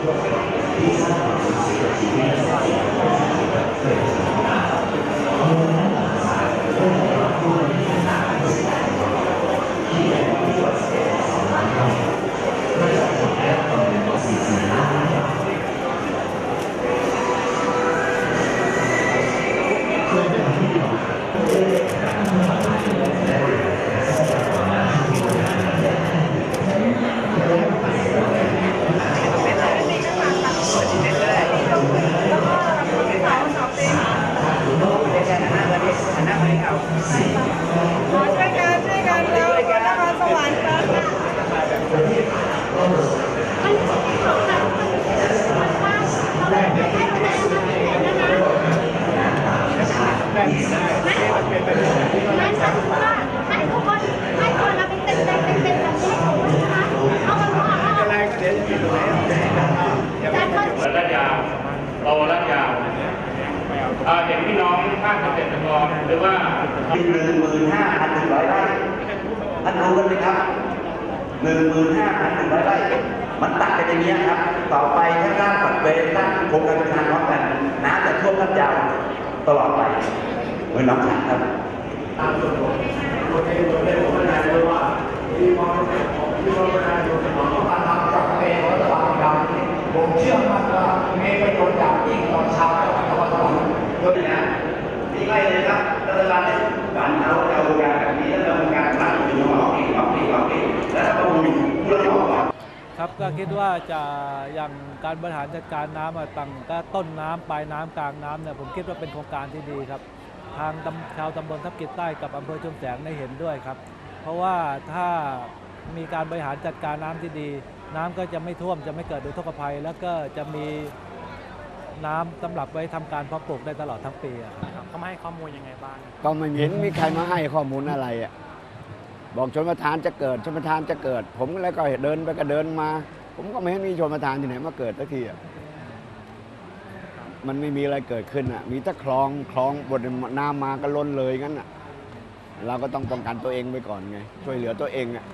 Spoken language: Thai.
Thank you. รก็เดี๋ยวจะมีตรงไหนจัดคนะยะยาวโตระยะยาวอ่าเห็นพี่น้องภาคเกษตรกรหรือว่าหนึ่งหมื่นห้าพันหนึ่งร้อยไร่ท่านรู้กันไหมครับหนึ่งหมื่นห้าพันหนึ่งร้อยไร่มันตัดกันอย่างนี้ยครับ ต่อไปถ้าสร้างปัดเวรสร้างโครงการประทานพร้อมกันน้ำจะท่วมทับยาวตลอดไป เหมือนน้ำขังครับผมเชื่อมั่นว่ามีประโยชน์อย่างยิ่งต่อชาวจังหวัดนครสวรรค์ยกนะที่ไล่เลยครับรัฐบาลเนี่ยการเอาเอาการแบบนี้แล้วดำเนินการตั้งอยู่หอปีหอปีหอปีแล้วถ้าประมูลผู้รับเหมาก่อนครับก็คิดว่าจะอย่างการบริหารจัดการน้ำอะตั้งแต่ต้นน้ำปลายน้ำกลางน้ำเนี่ยผมคิดว่าเป็นโครงการที่ดีครับ ทางตำชาวตำบลทับกิจใต้กับอำเภอชุมแสงได้เห็นด้วยครับ เพราะว่าถ้ามีการบริหารจัดการน้ำที่ดี น้ำก็จะไม่ท่วมจะไม่เกิดอุทกภัย แล้วก็จะมีน้ำสำหรับไว้ทำการเพาะปลูกได้ตลอดทั้งปีอะเขามาให้ข้อมูลยังไงบ้างก็ไม่เห็นมีใครมาให้ข้อมูลอะไรอะบอกชนประทานจะเกิดชนประทานจะเกิด ผมแล้วก็เดินไปก็เดินมา ผมก็ไม่เห็นมีชนประทานที่ไหนมาเกิดสักทีอะ มันไม่มีอะไรเกิดขึ้นอะ มีแต่คลองคลองบนน้ำมาก็ล้นเลยงั้นอะ เราก็ต้องป้องกันตัวเองไปก่อนไง ช่วยเหลือตัวเองอะ